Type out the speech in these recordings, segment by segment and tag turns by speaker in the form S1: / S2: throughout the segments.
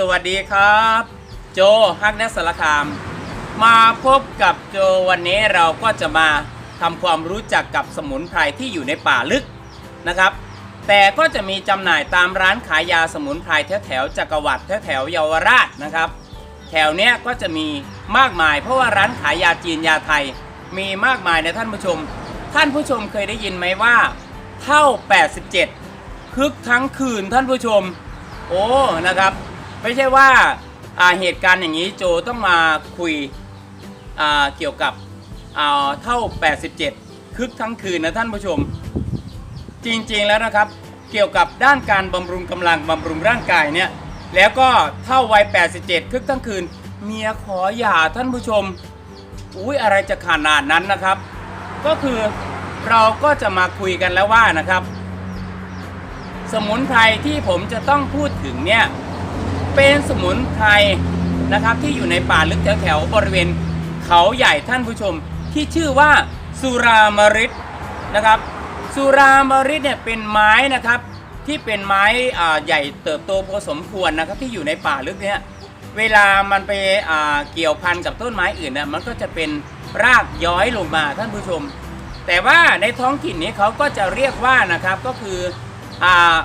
S1: สวัสดีครับ โจฮักนักสารคาม มาพบกับโจวันนี้เราก็จะมาทำความรู้จักกับสมุนไพรที่อยู่ในป่าลึกนะครับ แต่ก็จะมีจำหน่ายตามร้านขายยาสมุนไพรแถวแถวๆจักรวรรดิแถวแถวๆเยาวราชนะครับ แถวเนี้ยก็จะมีมากมาย เพราะว่าร้านขายยาจีนยาไทย มีมากมายนะท่านผู้ชม ท่านผู้ชมเคยได้ยินไหมว่า เท่า 87คึกทั้งคืนท่านผู้ชม โอ้นะครับ ไม่ใช่ว่าเหตุการณ์อย่างนี้โจต้องมาคุยเกี่ยวกับเท่า 87 คึกทั้งคืนนะท่านผู้ชม จริงๆแล้วนะครับ เกี่ยวกับด้านการบำรุงกำลังบำรุงร่างกายเนี่ยแล้วก็เท่าวัย 87 คึกทั้งคืน เมียขอหย่าท่านผู้ชม อุ้ยอะไรจะขนาดนั้นนะครับ ก็คือเราก็จะมาคุยกันแล้วว่านะครับ สมุนไพรที่ผมจะต้องพูดถึงเนี่ย เป็นสมุนไพรนะครับที่อยู่ในป่าลึกแถวๆบริเวณเขาใหญ่ท่านผู้ชมที่ชื่อว่าสุรามริตนะครับ สุรามริตเนี่ยเป็นไม้นะครับที่เป็นไม้อ่าใหญ่เติบโตพอสมควรนะครับที่อยู่ในป่าลึกเนี่ยเวลามันไปอ่าเกี่ยวพันกับต้นไม้อื่นเนี่ยมันก็จะเป็นรากย้อยลงมาท่านผู้ชม แต่ว่าในท้องถิ่นนี้เขาก็จะเรียกว่านะครับก็คืออ่า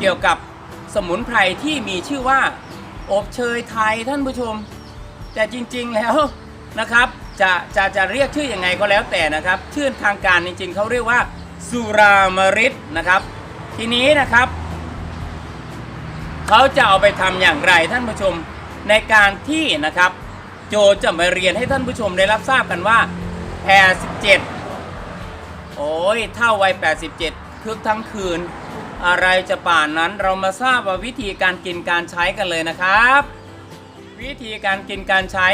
S1: เกี่ยวกับ สมุนไพรที่มีชื่อว่า อบเชยไทยท่านผู้ชม แต่จริงๆแล้วนะครับจะจะจะเรียกชื่ออยังไงก็แล้วแต่นะครับ ชื่อทางการจริงๆเขาเรียกว่าสุรามริตนะครับ ทีนี้นะครับเขาจะเอาไปทำอย่างไรท่านผู้ชมในการที่นะครับ โจจะมาเรียนให้ท่านผู้ชมได้รับทราบกันว่าแพร17 โอ้ยเท่าวัย 87 คึกทั้งคืน อะไรจะป่านนั้นเรามาทราบว่าวิธีการกินการใช้กันเลยนะครับ วิธีการกินการใช้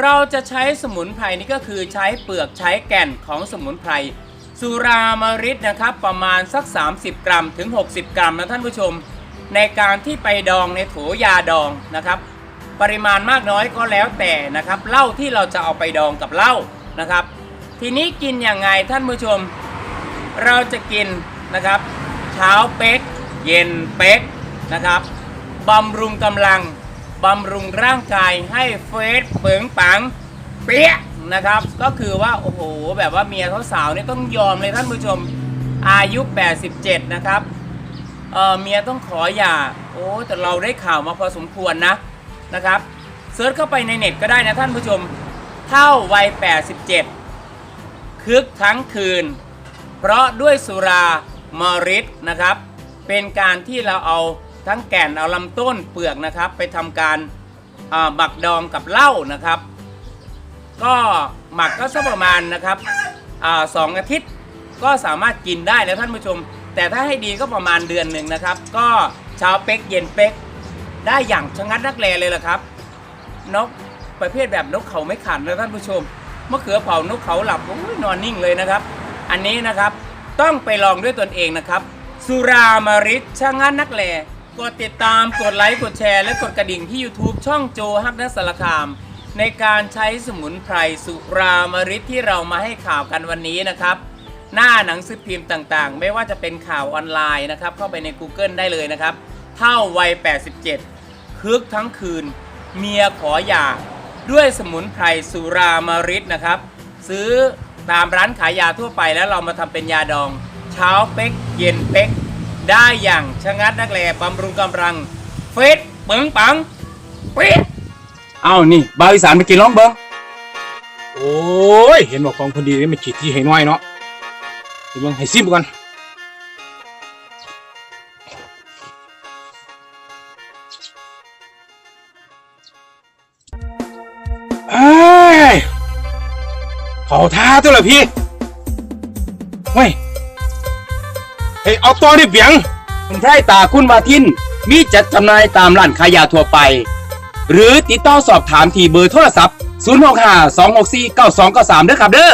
S1: เราจะใช้สมุนไพรนี่ก็คือใช้เปลือกใช้แก่นของสมุนไพรสุรามริตนะครับประมาณสัก 30 กรัมถึง 60 กรัมนะท่านผู้ชม ในการที่ไปดองในโถยาดองนะครับ ปริมาณมากน้อยก็แล้วแต่นะครับเหล้าที่เราจะเอาไปดองกับเหล้านะครับ ทีนี้กินอย่างไงท่านผู้ชม เราจะกินนะครับ เช้าเป๊ก เย็นเป๊กนะครับบำรุงกำลังบำรุงร่างกายให้เฟสเปิงปังเปี้ยนะครับ ก็คือว่าโอ้โหแบบว่าเมียเขาสาวนี่ต้องยอมเลยท่านผู้ชมอายุ 87 นะครับเออเมียต้องขอหย่า โอ้แต่เราได้ข่าวมาพอสมควรนะนะครับเซิร์ชเข้าไปในเน็ตก็ได้นะท่านผู้ชม เท่าวัย 87 คึกทั้งคืน เพราะด้วยสุรา มอริสนะครับ เป็นการที่เราเอาทั้งแก่นเอาลำต้นเปลือกนะครับ ไปทำการหมักดองกับเหล้านะครับ ก็หมักก็สักประมาณนะครับอสองอาทิตย์ก็สามารถกินได้นะท่านผู้ชม แต่ถ้าให้ดีก็ประมาณเดือนหนึ่งนะครับ ก็เช้าเป๊กเย็นเป๊กได้อย่างชะงัดนักแลเลยล่ะครับนกประเภทแบบนกเขาไม่ขันนะท่านผู้ชมมะเขือเผานกเขาหลับนอนนิ่งเลยนะครับ อันนี้นะครับ ต้องไปลองด้วยตนเองนะครับ สุรามาริชช่างงานนักแลกดติดตามกดไลค์กดแชร์ และกดกระดิ่งที่ YouTube ช่องโจฮักนักสารคาม ในการใช้สมุนไพรสุรามาริชที่เรามาให้ข่าวกันวันนี้นะครับ หน้าหนังสือพิมพ์ต่างๆ ไม่ว่าจะเป็นข่าวออนไลน์นะครับ เข้าไปใน Google ได้เลยนะครับ เท่าวัย 87 คึกทั้งคืน เมียขอหย่าด้วยสมุนไพรสุรามาริตนะครับ ซื้อ ตามร้านขายยาทั่วไปแล้วเรามาทำเป็นยาดอง เช้าเป๊กเย็นเป๊กได้อย่างชะงัดนักแลบำรุงกำลังเฟสเปิงปังเป๊ะเอานี่บาวอีสานไปกินร้องเบิง
S2: โอ้ย เห็นบอกของพอดีนี่มันขีดที่ให้น้อยเนาะเดี๋ยวมึงให้ซิมก่อน เขาท่าตัวละพี่เฮ้ยเฮ้ยเอาตัวนี่เบียง
S1: คุณไพรตาคุณวาทิน มีจัดจำหน่ายตามร้านขายยาทั่วไป หรือติดต่อสอบถามที่เบอร์โทรศัพท์ 065 264 9293ด้อครับเด้อ